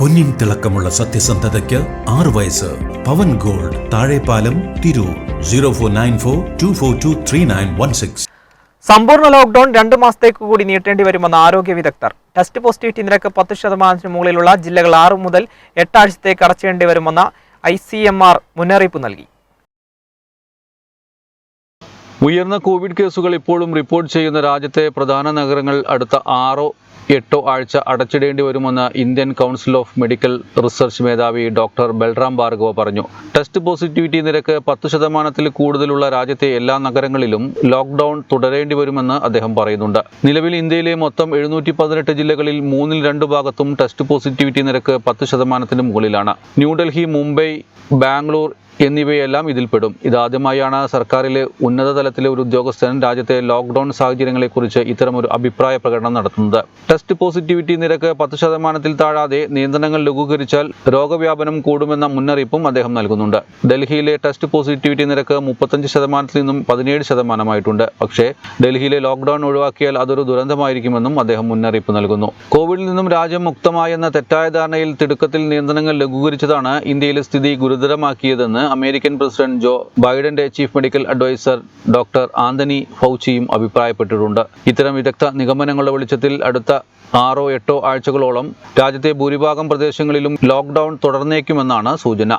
പൊന്നിൻ തിളക്കമുള്ള സത്യസന്ധതയ്ക്ക് ആറ് വയസ്സ്. Pavan gold Thazhepalam Tirur. Zero four nine four two four two three nine one six. സമ്പൂർണ ലോക്ക്ഡൌൺ രണ്ട് മാസത്തേക്ക് കൂടി നീട്ടേണ്ടി വരുമെന്ന് ആരോഗ്യ വിദഗ്ധർ. ടെസ്റ്റ് പോസിറ്റിവിറ്റി നിരക്ക് പത്ത് ശതമാനത്തിന് മുകളിലുള്ള ജില്ലകൾ ആറ് മുതൽ എട്ടാഴ്ചത്തേക്ക് അടച്ചേണ്ടി വരുമെന്ന് ഐ സി എം ആർ മുന്നറിയിപ്പ് നൽകി. ഉയർന്ന കോവിഡ് കേസുകൾ ഇപ്പോഴും റിപ്പോർട്ട് ചെയ്യുന്ന രാജ്യത്തെ പ്രധാന നഗരങ്ങൾ അടുത്ത ആറോ എട്ടോ ആഴ്ച അടച്ചിടേണ്ടി വരുമെന്ന് Indian council of medical research മേധാവി ഡോക്ടർ ബൽറാം ഭാർഗവ പറഞ്ഞു. ടെസ്റ്റ് പോസിറ്റിവിറ്റി നിരക്ക് പത്ത് ശതമാനത്തിൽ കൂടുതലുള്ള രാജ്യത്തെ എല്ലാ നഗരങ്ങളിലും ലോക്ക്ഡൌൺ തുടരേണ്ടി വരുമെന്ന് അദ്ദേഹം പറയുന്നുണ്ട്. നിലവിൽ ഇന്ത്യയിലെ മൊത്തം എഴുന്നൂറ്റി പതിനെട്ട് ജില്ലകളിൽ മൂന്നിൽ രണ്ട് ഭാഗത്തും ടെസ്റ്റ് പോസിറ്റിവിറ്റി നിരക്ക് പത്ത് ശതമാനത്തിന് മുകളിലാണ്. ന്യൂഡൽഹി മുംബൈ ബാംഗ്ലൂർ എന്നിവയെല്ലാം ഇതിൽപ്പെടും. ഇതാദ്യമായാണ് സർക്കാരിലെ ഉന്നത തലത്തിലെ ഒരു ഉദ്യോഗസ്ഥൻ രാജ്യത്തെ ലോക്ക്ഡൌൺ സാഹചര്യങ്ങളെക്കുറിച്ച് ഇത്തരമൊരു അഭിപ്രായ പ്രകടനം നടത്തുന്നത്. ടെസ്റ്റ് പോസിറ്റിവിറ്റി നിരക്ക് പത്ത് ശതമാനത്തിൽ താഴാതെ നിയന്ത്രണങ്ങൾ ലഘൂകരിച്ചാൽ രോഗവ്യാപനം കൂടുമെന്ന മുന്നറിയിപ്പും അദ്ദേഹം നൽകുന്നുണ്ട്. ഡൽഹിയിലെ ടെസ്റ്റ് പോസിറ്റിവിറ്റി നിരക്ക് മുപ്പത്തഞ്ച് ശതമാനത്തിൽ നിന്നും പതിനേഴ് ശതമാനമായിട്ടുണ്ട്. പക്ഷേ ഡൽഹിയിലെ ലോക്ക്ഡൌൺ ഒഴിവാക്കിയാൽ അതൊരു ദുരന്തമായിരിക്കുമെന്നും അദ്ദേഹം മുന്നറിയിപ്പ് നൽകുന്നു. കോവിഡിൽ നിന്നും രാജ്യം മുക്തമായെന്ന തെറ്റായ ധാരണയിൽ തിടുക്കത്തിൽ നിയന്ത്രണങ്ങൾ ലഘൂകരിച്ചതാണ് ഇന്ത്യയിലെ സ്ഥിതി ഗുരുതരമാക്കിയതെന്ന് American president Joe ബൈഡന്റെ chief medical adviser doctor Anthony ഫൗച്ചിയും അഭിപ്രായപ്പെട്ടിട്ടുണ്ട്. ഇത്തരം വിദഗ്ധ നിഗമനങ്ങളുടെ വെളിച്ചത്തിൽ അടുത്ത ആറോ എട്ടോ ആഴ്ചകളോളം രാജ്യത്തെ ഭൂരിഭാഗം പ്രദേശങ്ങളിലും ലോക്ക്ഡൌൺ തുടർന്നേക്കുമെന്നാണ് സൂചന.